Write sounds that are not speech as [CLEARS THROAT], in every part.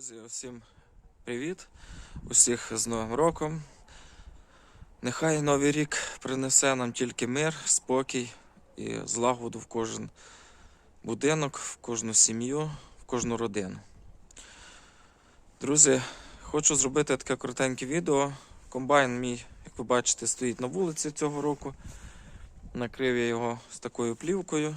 Друзі, усім привіт! Усіх з Новим роком. Нехай Новий рік принесе нам тільки мир, спокій і злагоду в кожен будинок, в кожну сім'ю, в кожну родину. Друзі, хочу зробити таке коротеньке відео. Комбайн мій, як ви бачите, стоїть на вулиці цього року. Накрив я його з такою плівкою.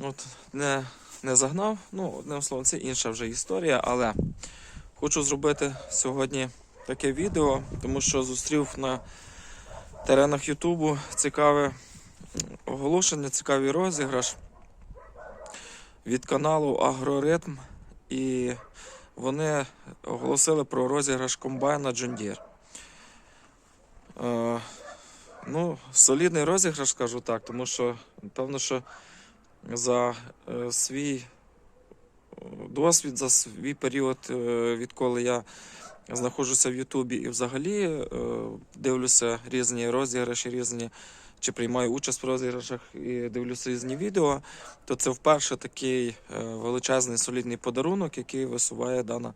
От, не, не загнав. Ну, одним словом, це інша вже історія, але хочу зробити сьогодні таке відео, тому що зустрів на теренах Ютубу цікаве оголошення, цікавий розіграш від каналу Агроритм. І вони оголосили про розіграш комбайна John Deere. Е, ну, солідний розіграш, скажу так, тому що, певно, що за е, свій е, досвід, за свій період, е, відколи я знаходжуся в Ютубі і взагалі дивлюся різні розіграші, різні, чи приймаю участь в розіграшах і дивлюся різні відео, то це вперше такий величезний солідний подарунок, який висуває дана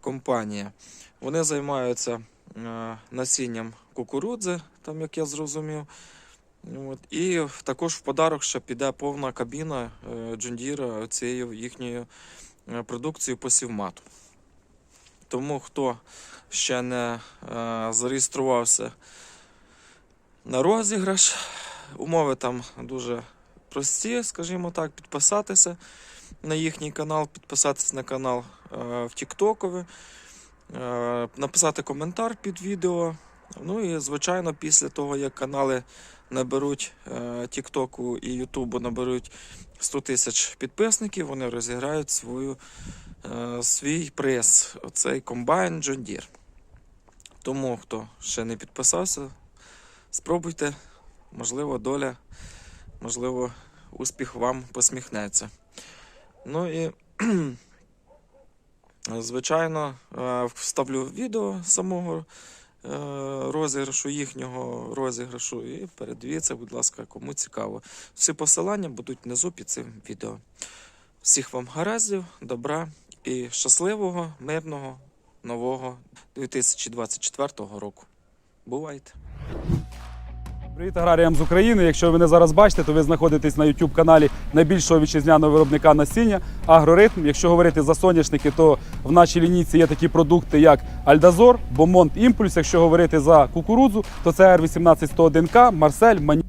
компанія. Вони займаються насінням кукурудзи, там як я зрозумів. От. І також в подарок ще піде повна кабіна е, Deere цією їхньою е, продукцією посівмату. Тому хто ще не е, зареєструвався на розіграш, умови там дуже прості, скажімо так, підписатися на їхній канал, підписатися на канал в Тіктокові, написати коментар під відео. Ну і, звичайно, після того, як канали наберуть е, Тіктоку і Ютубу наберуть 100 тисяч підписників, вони розіграють свою, е, свій приз. Оцей комбайн John Deere. Тому, хто ще не підписався, спробуйте. Можливо, доля, можливо, успіх вам посміхнеться. Ну і, [CLEARS THROAT] звичайно, е, вставлю відео самого е, розіграшу, їхнього розіграшу. І передивіться, будь ласка, кому цікаво. Всі посилання будуть внизу під цим відео. Всіх вам гараздів, добра і щасливого, мирного нового 2024 року. Бувайте! Привіт аграріям з України. Якщо ви мене зараз бачите, то ви знаходитесь на youtube каналі найбільшого вітчизняного виробника насіння Агроритм. Якщо говорити за соняшники, то в нашій лінійці є такі продукти, як Альдазор, Бомонт Імпульс. Якщо говорити за кукурудзу, то це R181К, Марсель, Манік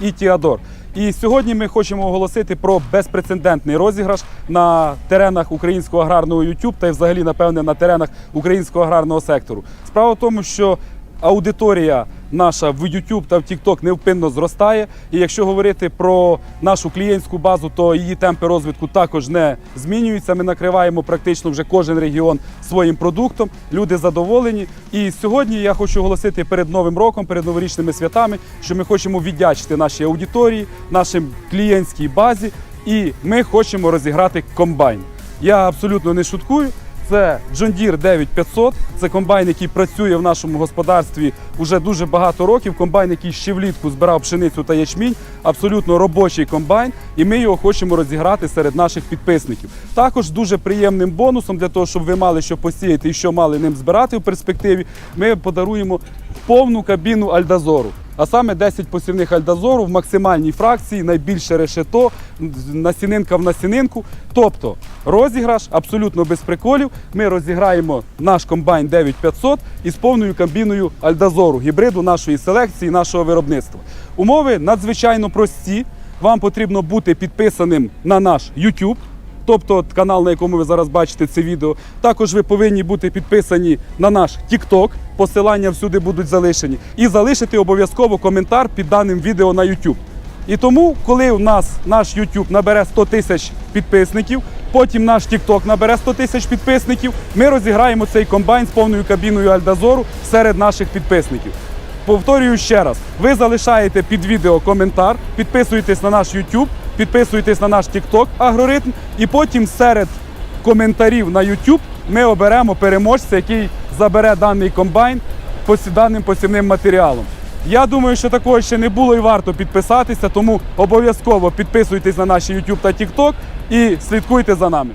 і Тіадор. І сьогодні ми хочемо оголосити про безпрецедентний розіграш на теренах українського аграрного YouTube та й взагалі, напевне, на теренах українського аграрного сектору. Справа в тому, що аудиторія наша в YouTube та в TikTok невпинно зростає. І якщо говорити про нашу клієнтську базу, то її темпи розвитку також не змінюються. Ми накриваємо практично вже кожен регіон своїм продуктом. Люди задоволені. І сьогодні я хочу оголосити перед новим роком, перед новорічними святами, що ми хочемо віддячити нашій аудиторії, нашим клієнтській базі, і ми хочемо розіграти комбайн. Я абсолютно не шуткую. Це John Deere 9500. Це комбайн, який працює в нашому господарстві вже дуже багато років. Комбайн, який ще влітку збирав пшеницю та ячмінь. Абсолютно робочий комбайн, і ми його хочемо розіграти серед наших підписників. Також дуже приємним бонусом для того, щоб ви мали що посіяти і що мали ним збирати в перспективі. Ми подаруємо повну кабіну Альдазору. А саме 10 посівних альдазору в максимальній фракції, найбільше решето, насінинка в насінинку. Тобто розіграш абсолютно без приколів. Ми розіграємо наш комбайн 9500 із повною кабіною альдазору, гібриду нашої селекції, нашого виробництва. Умови надзвичайно прості. Вам потрібно бути підписаним на наш YouTube. Тобто канал, на якому ви зараз бачите це відео. Також ви повинні бути підписані на наш TikTok, посилання всюди будуть залишені, і залишити обов'язково коментар під даним відео на YouTube. І тому, коли у нас наш YouTube набере 100 тисяч підписників, потім наш TikTok набере 100 тисяч підписників, ми розіграємо цей комбайн з повною кабіною Альдазору серед наших підписників. Повторюю ще раз: ви залишаєте під відео коментар, підписуєтесь на наш YouTube, підписуєтесь на наш TikTok агроритм, і потім серед коментарів на YouTube ми оберемо переможця, який забере даний комбайн посі- даним посівним матеріалом. Я думаю, що такого ще не було і варто підписатися, тому обов'язково підписуйтесь на наші YouTube та TikTok і слідкуйте за нами.